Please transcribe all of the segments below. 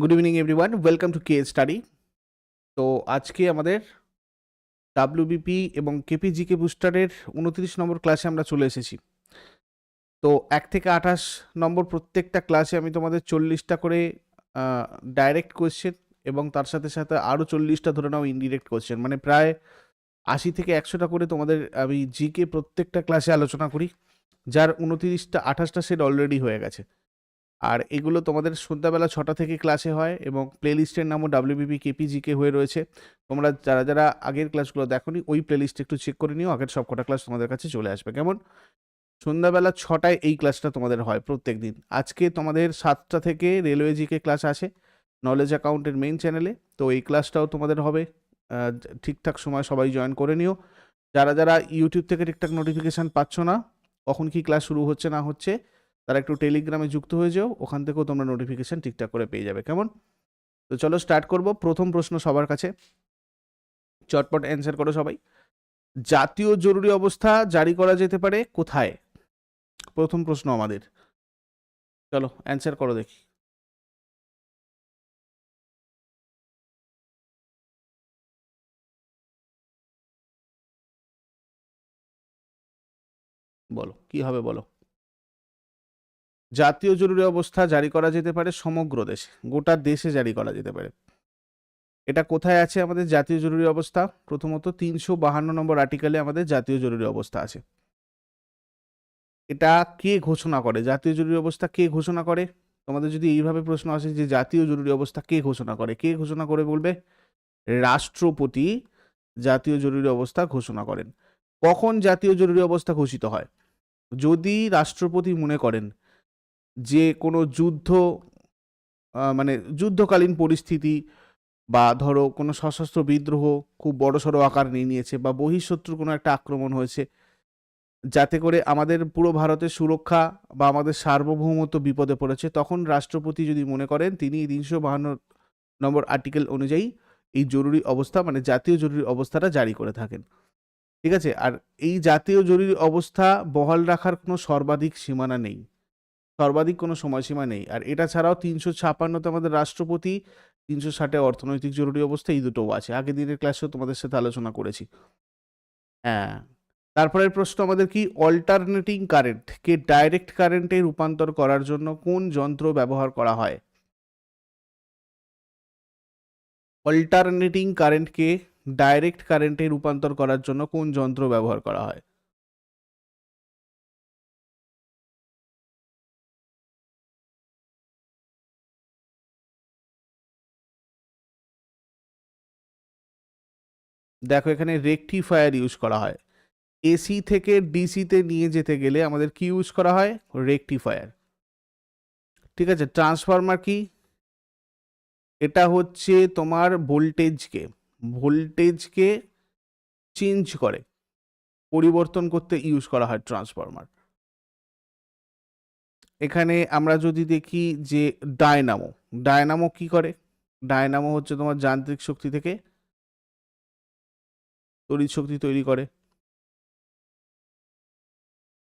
Good evening everyone welcome to K study তো আজকে আমাদের ডাব্লিউবিপি এবং কেপিজিকে বুস্টারের উনত্রিশ নম্বর ক্লাসে আমরা চলে এসেছি। তো এক থেকে আঠাশ নম্বর প্রত্যেকটা ক্লাসে আমি তোমাদের চল্লিশটা করে ডাইরেক্ট কোয়েশ্চেন এবং তার সাথে সাথে আরও চল্লিশটা ধরে নাও ইনডিরেক্ট কোয়েশ্চেন মানে প্রায় আশি থেকে একশোটা করে তোমাদের আমি জিকে প্রত্যেকটা ক্লাসে আলোচনা করি, যার উনত্রিশটা, আঠাশটা সেট অলরেডি হয়ে গেছে। আর এগুলো তোমাদের সন্ধ্যাবেলা ছটা থেকে ক্লাসে হয় এবং প্লেলিস্টের নামও ডাব্লিউবিপি কেপিজিকে হয়ে রয়েছে। তোমরা যারা যারা আগের ক্লাসগুলো দেখোনি, ওই প্লেলিস্ট একটু চেক করে নিও, আগের সব কটা ক্লাস তোমাদের কাছে চলে আসবে। কেমন? সন্ধ্যাবেলা ছটায় এই ক্লাসটা তোমাদের হয় প্রত্যেক দিন। আজকে তোমাদের সাতটা থেকে রেলওয়ে জিকে ক্লাস আছে নলেজ অ্যাকাউন্টের মেইন চ্যানেলে তো এই ক্লাসটাও তোমাদের হবে। ঠিকঠাক সময় সবাই জয়েন করে নিও। যারা যারা ইউটিউব থেকে ঠিকঠাক নোটিফিকেশান পাচ্ছ না, কখন কি ক্লাস শুরু হচ্ছে না হচ্ছে তারা একটু টেলিগ্রামে যুক্ত হয়ে যাও, ওখান থেকেও তোমরা নোটিফিকেশান ঠিকঠাক করে পেয়ে যাবে, কেমন? তো চলো স্টার্ট করব, প্রথম প্রশ্ন সবার কাছে। চটপট অ্যান্সার করো সবাই। জাতীয় জরুরি অবস্থা জারি করা যেতে পারে কোথায়? প্রথম প্রশ্ন আমাদের। চলো অ্যান্সার করো দেখি। বলো, কি হবে বলো? জাতীয় জরুরি অবস্থা জারি করা যেতে পারে সমগ্র দেশে, গোটা দেশে জারি করা যেতে পারে। এটা কোথায় আছে আমাদের জাতীয় জরুরি অবস্থা? প্রথমত তিনশো বাহান্ন নম্বর আর্টিকেলে আমাদের জাতীয় জরুরি অবস্থা আছে। এটা কে ঘোষণা করে? জাতীয় জরুরি অবস্থা কে ঘোষণা করে? তোমাদের যদি এইভাবে প্রশ্ন আসে যে জাতীয় জরুরি অবস্থা কে ঘোষণা করে? কে ঘোষণা করে বলবে? রাষ্ট্রপতি জাতীয় জরুরি অবস্থা ঘোষণা করেন। কখন জাতীয় জরুরি অবস্থা ঘোষিত হয়? যদি রাষ্ট্রপতি মনে করেন যে কোনো যুদ্ধ মানে যুদ্ধকালীন পরিস্থিতি বা ধরো কোনো সশস্ত্র বিদ্রোহ খুব বড়সড় আকার নিয়ে নিয়েছে বা বহিঃশত্রুর কোনো একটা আক্রমণ হয়েছে, যাতে করে আমাদের পুরো ভারতের সুরক্ষা বা আমাদের সার্বভৌমত্ব বিপদে পড়েছে, তখন রাষ্ট্রপতি যদি মনে করেন তিনি তিনশো বাহান্ন নম্বর আর্টিকেল অনুযায়ী এই জরুরি অবস্থা মানে জাতীয় জরুরি অবস্থাটা জারি করে থাকেন। ঠিক আছে? আর এই জাতীয় জরুরি অবস্থা বহাল রাখার কোনো সর্বাধিক সীমানা নেই। সর্বাধিক কোনো সময়সীমা নেই। আর এটা ছাড়াও তিনশো ছাপান্নতে আমাদের রাষ্ট্রপতি, তিনশো ষাটে অর্থনৈতিক জরুরি অবস্থা এই দুটোও আছে। আগের দিনের ক্লাসেও তোমাদের সাথে আলোচনা করেছি। হ্যাঁ তারপরের প্রশ্ন আমাদের কি? অল্টারনেটিং কারেন্ট কে ডাইরেক্ট কারেন্টে রূপান্তর করার জন্য কোন যন্ত্র ব্যবহার করা হয়? অল্টারনেটিং কারেন্টকে ডাইরেক্ট কারেন্টে রূপান্তর করার জন্য কোন যন্ত্র ব্যবহার করা হয়? দেখো এখানে রেকটিফায়ার ইউজ করা হয়। এসি থেকে ডিসিতে নিয়ে যেতে গেলে আমাদের কি ইউজ করা হয়? রেকটিফায়ার ঠিক আছে ট্রান্সফরমার কি? এটা হচ্ছে তোমার ভোল্টেজকে ভোল্টেজকে চেঞ্জ করে। পরিবর্তন করতে ইউজ করা হয় ট্রান্সফরমার এখানে আমরা যদি দেখি যে ডায়নামো ডায়নামো কি করে? ডায়নামো হচ্ছে তোমার যান্ত্রিক শক্তি থেকে তড়িৎ শক্তি তৈরি করে।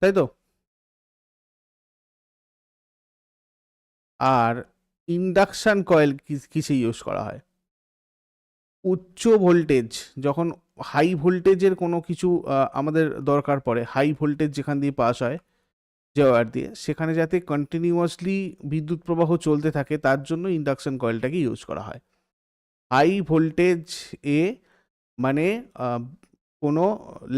তাই তো? আর ইন্ডাকশান কয়েল কিসে ইউজ করা হয়? উচ্চ ভোল্টেজ যখন হাই ভোল্টেজের কোনো কিছু আমাদের দরকার পড়ে হাই ভোল্টেজ যেখান দিয়ে পাস হয়, যে ওয়্যার দিয়ে, সেখানে যাতে কন্টিনিউয়াসলি বিদ্যুৎ প্রবাহ চলতে থাকে, তার জন্য ইন্ডাকশন কয়েলটাকে ইউজ করা হয়। হাই ভোল্টেজ এ মানে কোনো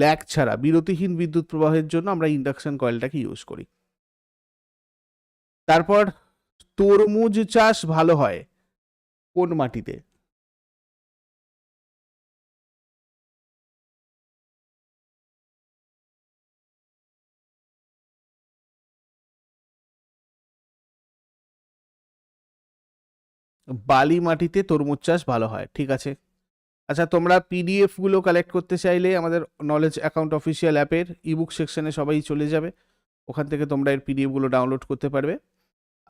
ল্যাগ ছাড়া, বিরতিহীন বিদ্যুৎ প্রবাহের জন্য আমরা ইন্ডাকশন কয়েলটাকে ইউজ করি। তারপর তরমুজ চাষ ভালো হয় কোন মাটিতে? বালি মাটিতে তরমুজ চাষ ভালো হয়, ঠিক আছে? আচ্ছা তোমরা পিডিএফগুলো কালেক্ট করতে চাইলে আমাদের নলেজ অ্যাকাউন্ট অফিসিয়াল অ্যাপের ইবুক সেকশনে সবাই চলে যাবে। ওখান থেকে তোমরা এর পিডিএফগুলো ডাউনলোড করতে পারবে।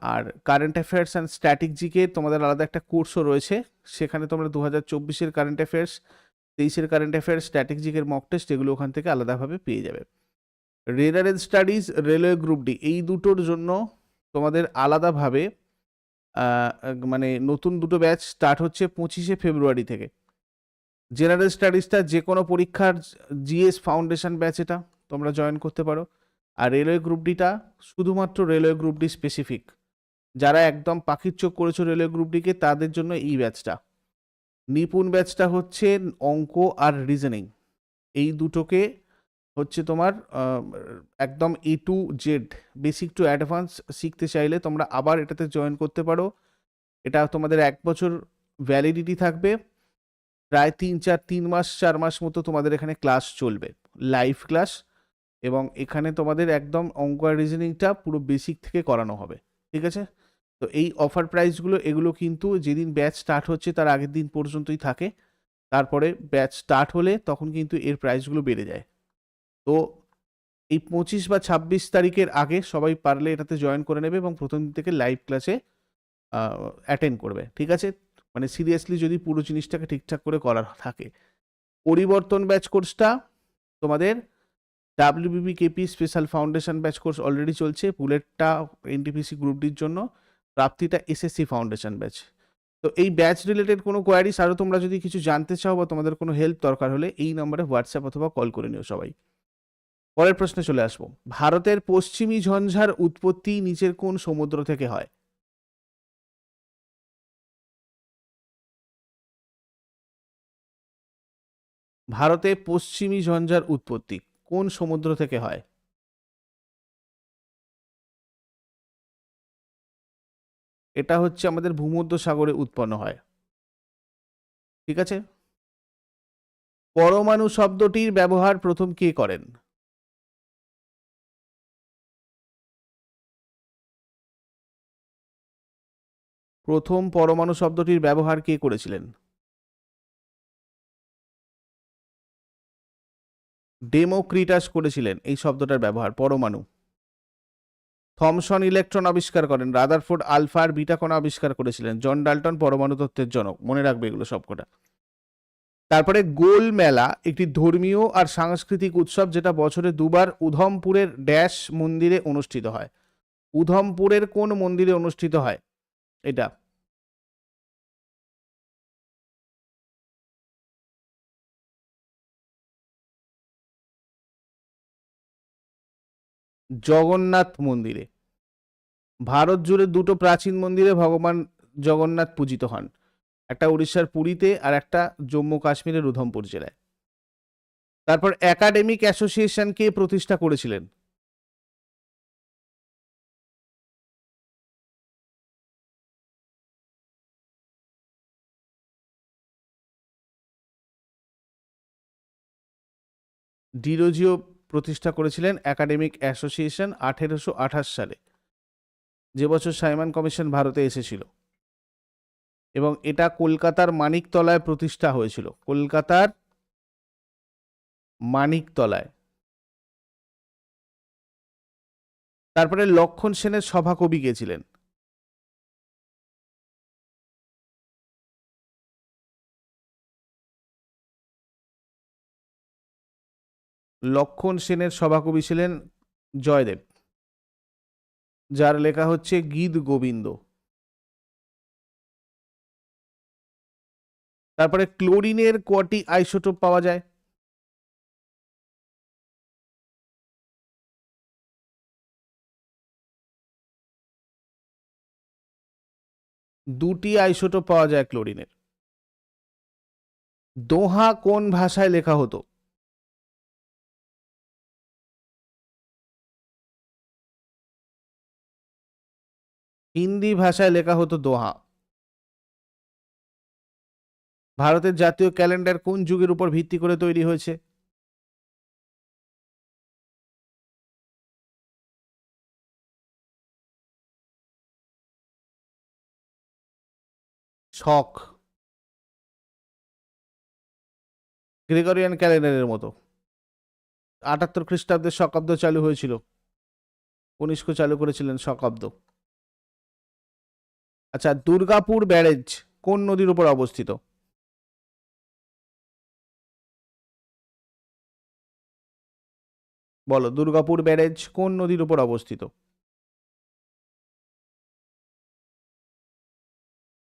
আর current affairs and static GK তোমাদের আলাদা একটা কোর্সও রয়েছে। সেখানে তোমরা দু হাজার চব্বিশের কারেন্ট অ্যাফেয়ার্স তেইশের কারেন্ট অ্যাফেয়ার্স স্ট্যাটিক জিকের মক টেস্ট এগুলো ওখান থেকে আলাদাভাবে পেয়ে যাবে। Radar and studies railway group D এই দুটোর জন্য তোমাদের আলাদাভাবে মানে নতুন দুটো ব্যাচ স্টার্ট হচ্ছে পঁচিশে ফেব্রুয়ারি থেকে। জেনারেল স্টাডিজটা যে কোনো পরীক্ষার জিএস ফাউন্ডেশন ব্যাচ এটা, তোমরা জয়েন করতে পারো। আর রেলওয়ে গ্রুপ ডিটা শুধুমাত্র রেলওয়ে গ্রুপ ডি স্পেসিফিক যারা একদম পাখির চোখ করেছ রেলওয়ে গ্রুপ ডিকে তাদের জন্য এই ব্যাচটা নিপুণ ব্যাচটা হচ্ছে অঙ্ক আর রিজনিং এই দুটোকে হচ্ছে তোমার একদম A to Z basic to advance শিখতে চাইলে তোমরা আবার এটাতে জয়েন করতে পারো। এটা তোমাদের এক বছর ভ্যালিডিটি থাকবে। প্রায় তিন চার, তিন মাস, চার মাস মতো তোমাদের এখানে ক্লাস চলবে। লাইভ ক্লাস এবং এখানে তোমাদের একদম অঙ্ক আর রিজনিংটা পুরো বেসিক থেকে করানো হবে, ঠিক আছে? তো এই অফার প্রাইসগুলো এগুলো কিন্তু যেদিন ব্যাচ স্টার্ট হচ্ছে তার আগের দিন পর্যন্তই থাকে। তারপরে ব্যাচ স্টার্ট হলে তখন কিন্তু এর প্রাইসগুলো বেড়ে যায়। তো এই পঁচিশ বা ছাব্বিশ তারিখের আগে সবাই পারলে এটাতে জয়েন করে নেবে এবং প্রথম দিন থেকে লাইভ ক্লাসে অ্যাটেন্ড করবে, ঠিক আছে? মানে সিরিয়াসলি যদি পুরো জিনিসটাকে ঠিকঠাক করে করার থাকে। পরিবর্তন ব্যাচ কোর্সটা তোমাদের WBP KP special foundation batch course already চলছে। বুলেটটা এনটিপিসি গ্রুপ ডির জন্য। প্রাপ্তিটা এসএসসি ফাউন্ডেশন ব্যাচ তো এই ব্যাচ রিলেটেড কোনো কোয়ারিস আরও তোমরা যদি কিছু জানতে চাও বা তোমাদের কোনো হেল্প দরকার হলে এই নম্বরে হোয়াটসঅ্যাপ অথবা কল করে নিও সবাই। পরের প্রশ্নে চলে আসব। ভারতের পশ্চিমী ঝঞ্ঝার উৎপত্তি নিচের কোন সমুদ্র থেকে হয়? ভারতে পশ্চিমী ঝঞ্ঝার উৎপত্তি কোন সমুদ্র থেকে হয়? এটা হচ্ছে আমাদের ভূমধ্য সাগরে উৎপন্ন হয়। ঠিক আছে? পরমাণু শব্দটির ব্যবহার প্রথম কে করেন? প্রথম পরমাণু শব্দটির ব্যবহার কে করেছিলেন? ডেমোক্রিটাস করেছিলেন এই শব্দটার ব্যবহার, পরমাণু। থমসন ইলেকট্রন আবিষ্কার করেন, রাদারফোর্ড আলফা আর বিটা আবিষ্কার করেছিলেন, জন ডাল্টন পরমাণু তত্ত্বের জনক, মনে রাখবে এগুলো সবকটা। তারপরে গোল মেলা, একটি ধর্মীয় আর সাংস্কৃতিক উৎসব যেটা বছরে দুবার উধমপুরের ড্যাশ মন্দিরে অনুষ্ঠিত হয়। উধমপুরের কোন মন্দিরে অনুষ্ঠিত হয়? এটা জগন্নাথ মন্দিরে। ভারত জুড়ে দুটো প্রাচীন মন্দিরে ভগবান জগন্নাথ পূজিত হন। একটা উড়িষ্যার পুরীতে আর একটা জম্মু কাশ্মীরের উধমপুর জেলায়। তারপর একাডেমিক অ্যাসোসিয়েশন কে প্রতিষ্ঠা করেছিলেন? ডিরোজিও প্রতিষ্ঠা করেছিলেন একাডেমিক অ্যাসোসিয়েশন আঠেরোশো আঠাশ সালে। যে বছর সাইমন কমিশন ভারতে এসেছিল। এবং এটা কলকাতার মানিকতলায় প্রতিষ্ঠা হয়েছিল। কলকাতার মানিকতলায়। তারপরে লক্ষণ সেনের সভাকবি কে লক্ষণ সেনের সভাকবি ছিলেন জয়দেব, যার লেখা হচ্ছে গীত গোবিন্দ। তারপরে ক্লোরিনের কটি আইসোটোপ পাওয়া যায়? দুটি আইসোটোপ পাওয়া যায় ক্লোরিনের। দোহা কোন ভাষায় লেখা হতো? হিন্দি ভাষায় লেখা হতো দোহা। ভারতের জাতীয় ক্যালেন্ডার কোন যুগের উপর ভিত্তি করে তৈরি হয়েছে? শক গ্রেগরিয়ান ক্যালেন্ডারের মতো। আটাত্তর খ্রিস্টাব্দের শকাব্দ চালু হয়েছিল। কনিষ্ক চালু করেছিলেন শকাব্দ আচ্ছা দুর্গাপুর ব্যারেজ কোন নদীর উপর অবস্থিত? বলো, দুর্গাপুর ব্যারেজ কোন নদীর উপর অবস্থিত?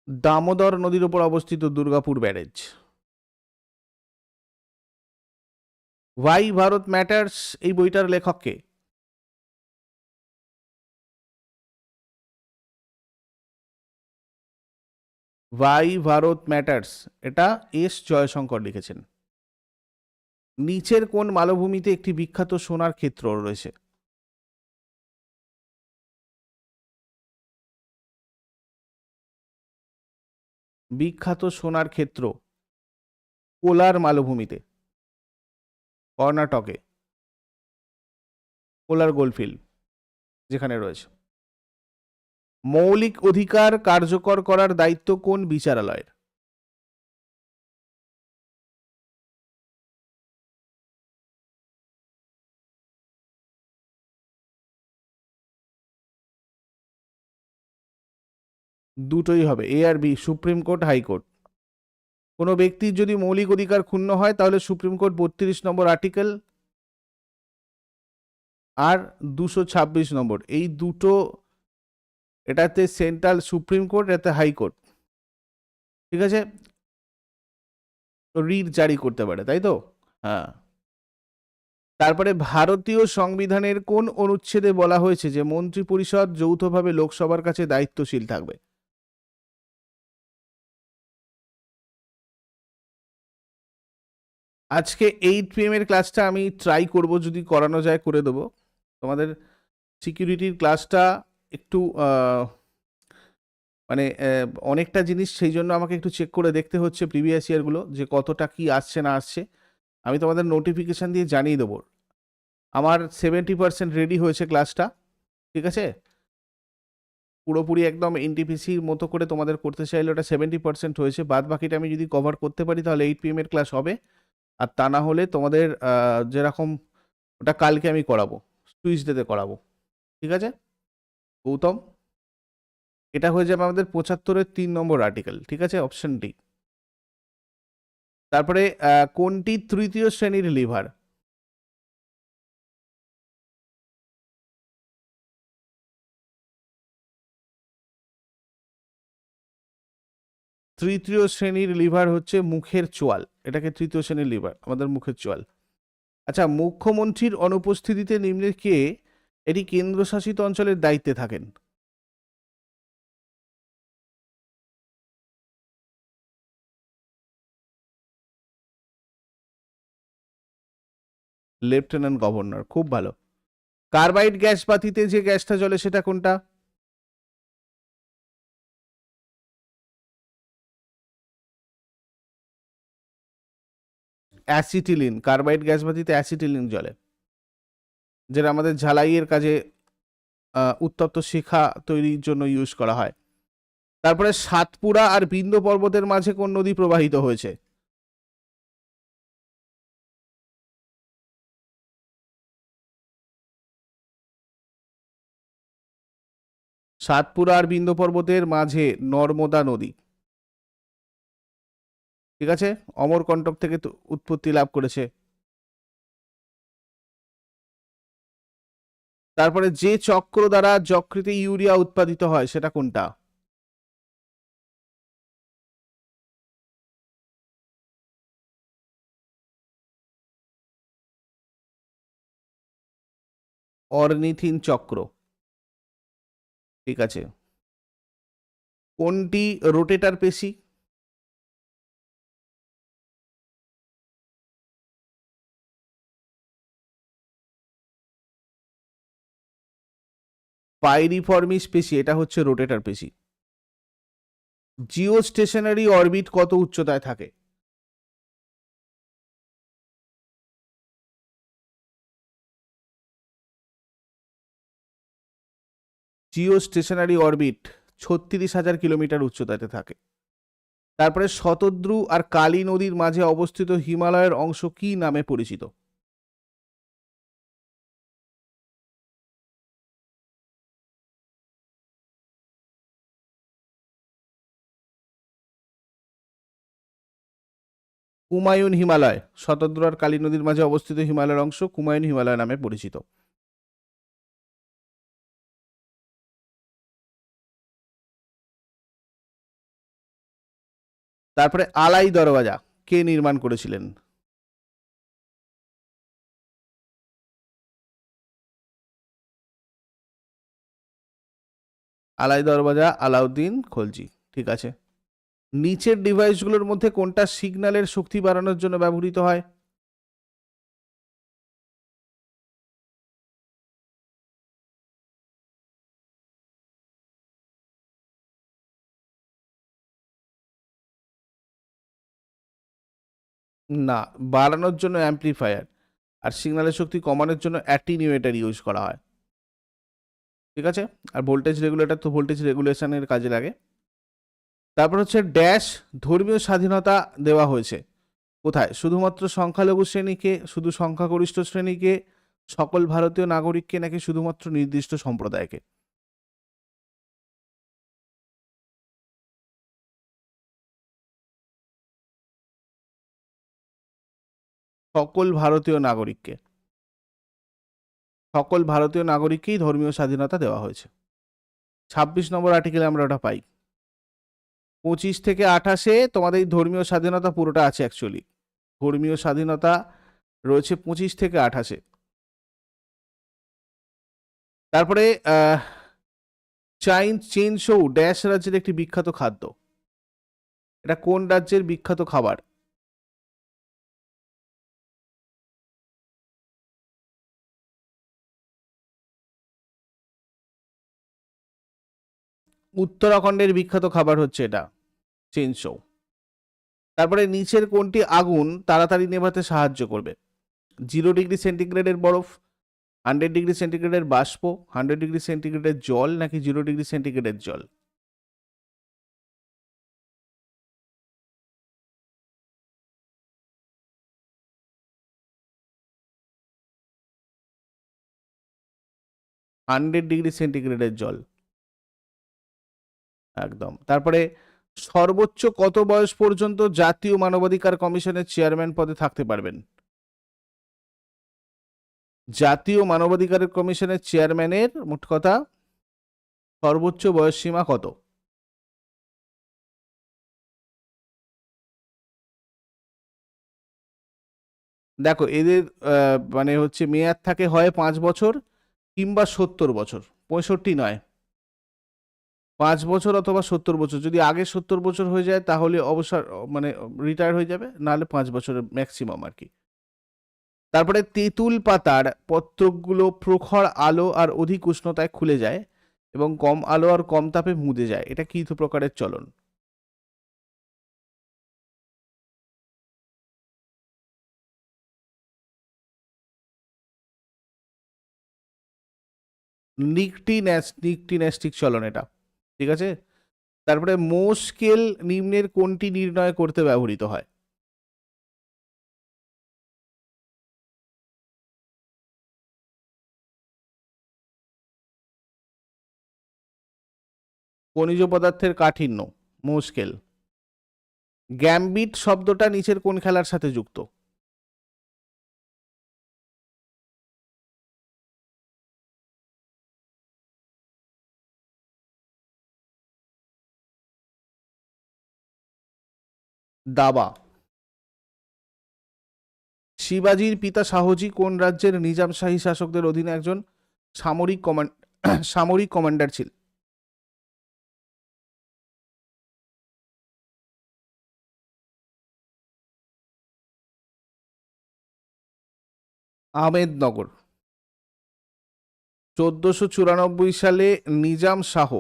দামোদর নদীর উপর অবস্থিত Durgapur barrage. Why Bharat matters, এই বইটার লেখককে ওয়াই ভারত ম্যাটার্স, এটা এস জয়শঙ্কর লিখেছেন। নিচের কোন মালভূমিতে একটি বিখ্যাত সোনার ক্ষেত্র রয়েছে? বিখ্যাত সোনার ক্ষেত্র কোলার মালভূমিতে, কর্ণাটকে, কোলার গোলফিল্ড, যেখানে রয়েছে। মৌলিক অধিকার কার্যকর করার দায়িত্ব কোন বিচারালয়ের? দুটোই হবে A R B supreme court high court কোনো ব্যক্তির যদি মৌলিক অধিকার ক্ষুণ্ণ হয়, তাহলে সুপ্রিম কোর্ট বত্রিশ নম্বর আর্টিকেল আর দুশো ছাব্বিশ নম্বর। এই দুটো এটাতে সেন্ট্রাল সুপ্রিম কোর্ট, এটাতে হাইকোর্ট ঠিক আছে? রিট জারি করতে পারে, তাই তো? হ্যাঁ। তারপরে ভারতীয় সংবিধানের কোন অনুচ্ছেদে বলা হয়েছে যে মন্ত্রী পরিষদ যৌথভাবে লোকসভার কাছে দায়িত্বশীল থাকবে? আজকে এইট পিএম এর ক্লাসটা আমি ট্রাই করব, যদি করানো যায় করে দেবো। তোমাদের সিকিউরিটির ক্লাসটা একটু মানে অনেকটা জিনিস সেই জন্য আমাকে একটু চেক করে দেখতে হচ্ছে প্রিভিয়াস ইয়ারগুলো যে কতটা কি আসছে না আসছে। আমি তোমাদের নোটিফিকেশান দিয়ে জানিয়ে দেবো। আমার সেভেন্টি পার্সেন্ট রেডি হয়েছে ক্লাসটা ঠিক আছে? পুরোপুরি একদম এনটিপিসির মতো করে তোমাদের করতে চাইলে ওটা সেভেন্টি পার্সেন্ট হয়েছে। বাদ বাকিটা আমি যদি কভার করতে পারি তাহলে এইট পিএম এর ক্লাস হবে। আর তা না হলে তোমাদের যেরকম ওটা কালকে আমি করাবো টুইসডেতে করাবো, ঠিক আছে? গৌতম, এটা হয়ে যাবে আমাদের পঁচাত্তরের তিন নম্বর আর্টিকেল ঠিক আছে? অপশন ডি তারপরে কোনটি তৃতীয় শ্রেণির লিভার তৃতীয় শ্রেণির লিভার হচ্ছে মুখের চোয়াল, এটাকে তৃতীয় শ্রেণির লিভার আমাদের মুখের চোয়াল। আচ্ছা মুখ্যমন্ত্রীর অনুপস্থিতিতে নিম্নের কে এটি কেন্দ্রশাসিত অঞ্চলের দায়িত্বে থাকেন। লেফটেন্যান্ট গভর্নর খুব ভালো। কার্বাইড গ্যাস বাতিতে যে গ্যাসটা জ্বলে সেটা কোনটা? অ্যাসিটিলিন কার্বাইড গ্যাস বাতিতে অ্যাসিটিলিন জ্বলে। যেটা আমাদের ঝালাইয়ের কাজে উত্তপ্ত শিখা তৈরির জন্য ইউজ করা হয়। তারপরে সাতপুরা আর বিন্দ পর্বতের মাঝে কোন নদী প্রবাহিত হয়েছে? সাতপুরা আর বিন্দ পর্বতের মাঝে নর্মদা নদী। ঠিক আছে? অমরকণ্টক থেকে উৎপত্তি লাভ করেছে। তারপরে যে চক্র দ্বারা যকৃতে ইউরিয়া উৎপাদিত হয়, সেটা কোনটা? অর্নিথিন চক্র। ঠিক আছে। কোনটি রোটেটার পেশি? পাইরিফর্মিস পেশি এটা হচ্ছে রোটেটার পেশি জিও স্টেশনারি অরবিট কত উচ্চতায় থাকে? জিও স্টেশনারি অরবিট ছত্রিশ হাজার কিলোমিটার উচ্চতাতে থাকে। তারপরে শতদ্রু আর কালী নদীর মাঝে অবস্থিত হিমালয়ের অংশ কি নামে পরিচিত? কুমায়ুন হিমালয় শতদ্রু আর কালী নদীর মাঝে অবস্থিত হিমালয়ের অংশ কুমায়ুন হিমালয় নামে পরিচিত। তারপরে আলাই দরওয়াজা কে নির্মাণ করেছিলেন? আলাই দরওয়াজা আলাউদ্দিন খলজি, ঠিক আছে। নিচের ডিভাইসগুলোর মধ্যে কোনটা সিগন্যালের শক্তি বাড়ানোর জন্য ব্যবহৃত হয়? না, বাড়ানোর জন্য অ্যাম্প্লিফায়ার। আর সিগন্যালের শক্তি কমানোর জন্য অ্যাটিনিউয়েটার ইউজ করা হয়। ঠিক আছে? আর ভোল্টেজ রেগুলেটর তো ভোল্টেজ রেগুলেশনের কাজে লাগে। তারপর হচ্ছে ড্যাশ ধর্মীয় স্বাধীনতা দেওয়া হয়েছে। কোথায়? শুধুমাত্র সংখ্যালঘু শ্রেণীকে, শুধু সংখ্যাগরিষ্ঠ শ্রেণীকে, সকল ভারতীয় নাগরিককে নাকি শুধুমাত্র নির্দিষ্ট সম্প্রদায়কে? সকল ভারতীয় নাগরিককে। সকল ভারতীয় নাগরিককেই ধর্মীয় স্বাধীনতা দেওয়া হয়েছে। ছাব্বিশ নম্বর আর্টিকেলে আমরা ওটা পাই। পঁচিশ থেকে আঠাশে তোমাদের ধর্মীয় স্বাধীনতা পুরোটা আছে অ্যাকচুয়ালি ধর্মীয় স্বাধীনতা রয়েছে পঁচিশ থেকে আঠাশে। তারপরে চাইন চেন শো ড্যাশ রাজ্যের একটি বিখ্যাত খাদ্য। এটা কোন রাজ্যের বিখ্যাত খাবার? উত্তরাখণ্ডের বিখ্যাত খাবার হচ্ছে এটা চেনশো তারপরে নিচের কোনটি আগুন তাড়াতাড়ি নেভাতে সাহায্য করবে? জিরো ডিগ্রি সেন্টিগ্রেডের বরফ, হান্ড্রেড ডিগ্রি সেন্টিগ্রেডের বাষ্প, হান্ড্রেড ডিগ্রি সেন্টিগ্রেডের জল নাকি জিরো ডিগ্রি সেন্টিগ্রেডের জল? হান্ড্রেড ডিগ্রি সেন্টিগ্রেডের জল। একদম। তারপরে সর্বোচ্চ কত বয়স পর্যন্ত জাতীয় মানবাধিকার কমিশনের চেয়ারম্যান পদে থাকতে পারবেন? জাতীয় মানবাধিকার কমিশনের চেয়ারম্যানের মোট কথা সর্বোচ্চ বয়স সীমা কত? দেখো, এদের মানে হচ্ছে মেয়াদ থাকে হয় পাঁচ বছর কিংবা সত্তর বছর, পঁয়ষট্টি নয়। পাঁচ বছর অথবা সত্তর বছর। যদি আগে সত্তর বছর হয়ে যায়, তাহলে অবসর মানে রিটায়ার হয়ে যাবে, নাহলে পাঁচ বছরের ম্যাক্সিমাম আর কি। তারপরে তেঁতুল পাতার পত্রগুলো প্রখর আলো আর অধিক উষ্ণতায় খুলে যায় এবং কম আলো আর কম তাপে মুদে যায়। এটা কি প্রকারের চলন? নিকটি ন্যাস, নিকটি ন্যাস্টিক চলন এটা। ঠিক আছে? তারপরে মো স্কেল নিম্নের কোনটি নির্ণয় করতে ব্যবহৃত হয়? খনিজ পদার্থের কাঠিন্য মো স্কেল গ্যাম্বিট শব্দটা নিচের কোন খেলার সাথে যুক্ত? দাবা। শিবাজির পিতা শাহজি কোন রাজ্যের নিজাম শাহী শাসকদের অধীনে একজন সামরিক কমান্ড, সামরিক কমান্ডার ছিল? আহমেদনগর। চোদ্দশো চুরানব্বই সালে নিজাম শাহ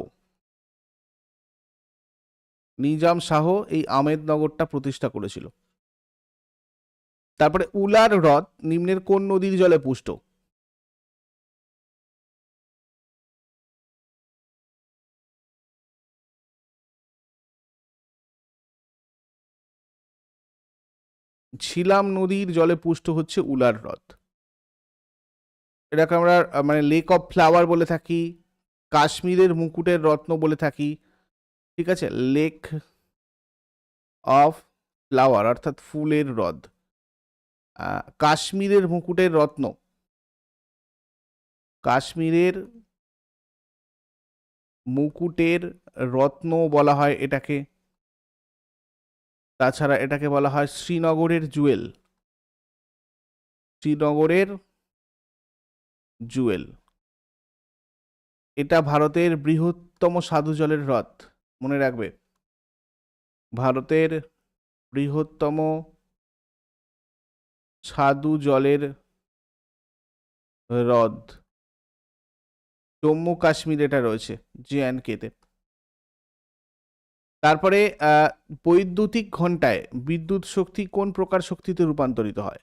নিজাম শাহ এই আমেদনগরটা প্রতিষ্ঠা করেছিল। তারপরে উলার হ্রদ নিম্নের কোন নদীর জলে পুষ্ট? ছিলাম নদীর জলে পুষ্ট হচ্ছে উলার হ্রদ। এটাকে আমরা মানে লেক অফ ফ্লাওয়ার বলে থাকি, কাশ্মীরের মুকুটের রত্ন বলে থাকি ঠিক আছে? লেক অফ ফ্লাওয়ার অর্থাৎ ফুলের হ্রদ। কাশ্মীরের মুকুটের রত্ন। কাশ্মীরের মুকুটের রত্ন বলা হয় এটাকে। তাছাড়া এটাকে বলা হয় শ্রীনগরের জুয়েল। শ্রীনগরের জুয়েল। এটা ভারতের বৃহত্তম সাধু জলের হ্রদ। মনে রাখবে, ভারতের বৃহত্তম সাধু জলের হ্রদ, জম্মু কাশ্মীর এটা রয়েছে জে অ্যান্ড কেতে তারপরে বৈদ্যুতিক ঘন্টায় বিদ্যুৎ শক্তি কোন প্রকার শক্তিতে রূপান্তরিত হয়?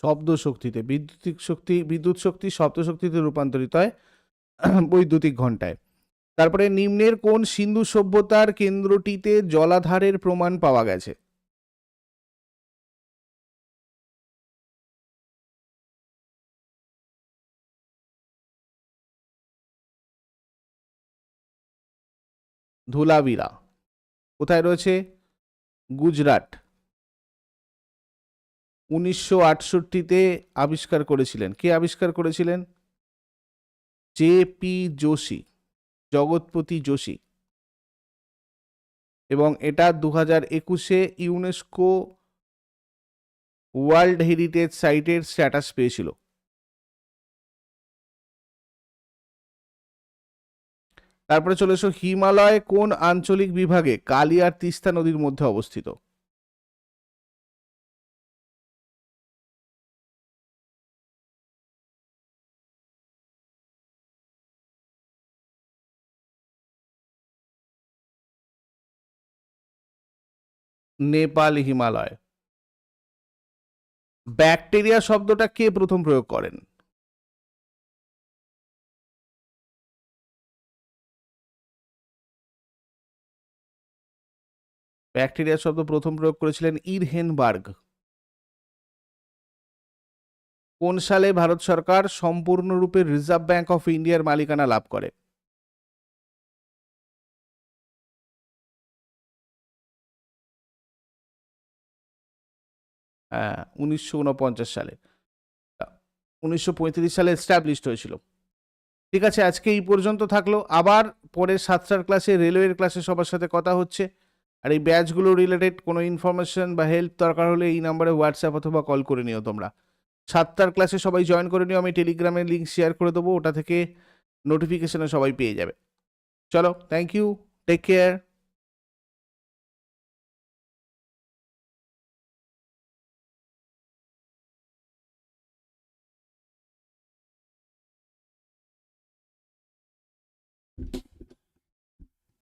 শব্দ শক্তিতে বিদ্যুতিক শক্তি, বিদ্যুৎ শক্তি শব্দ শক্তিতে রূপান্তরিত হয় বৈদ্যুতিক ঘন্টায় তারপরে নিম্নের কোন সিন্ধু সভ্যতার কেন্দ্রটিতে জলাধারের প্রমাণ পাওয়া গেছে? ধুলাবিরা। কোথায় রয়েছে? গুজরাট। উনিশশো আটষট্টিতে আবিষ্কার করেছিলেন। কে আবিষ্কার করেছিলেন? J P Joshi, Jagatpati Joshi. এবং এটা দু হাজার একুশে ইউনেস্কো ওয়ার্ল্ড হেরিটেজ সাইটের স্ট্যাটাস পেয়েছিল। তারপরে চলে এসো, হিমালয় কোন আঞ্চলিক বিভাগে কালী আর তিস্তা নদীর মধ্যে অবস্থিত? নেপাল হিমালয়। ব্যাকটেরিয়া শব্দটা কে প্রথম প্রয়োগ করেন? ব্যাকটেরিয়া শব্দ প্রথম প্রয়োগ করেছিলেন ইরহেনবার্গ। কোন সালে ভারত সরকার সম্পূর্ণরূপে রিজার্ভ ব্যাংক অফ ইন্ডিয়ার মালিকানা লাভ করে? উনিশশো উনপঞ্চাশ সালে। উনিশশো পঁয়ত্রিশ সালে এস্টাবলিশড হয়েছিল। ঠিক আছে, আজকে এই পর্যন্ত থাকল। আবার পরের সাতটার ক্লাসে রেলওয়ের ক্লাসে সবার সাথে কথা হচ্ছে। আর এই ব্যাচগুলো রিলেটেড কোনো ইনফরমেশন বা হেল্প দরকার হলে এই নাম্বারে হোয়াটসঅ্যাপ অথবা কল করে নিও তোমরা। সাতটার ক্লাসে সবাই জয়েন করে নিও, আমি টেলিগ্রামে লিঙ্ক শেয়ার করে দেবো, ওটা থেকে নোটিফিকেশনে সবাই পেয়ে যাবে। চলো থ্যাংক ইউ টেক কেয়ার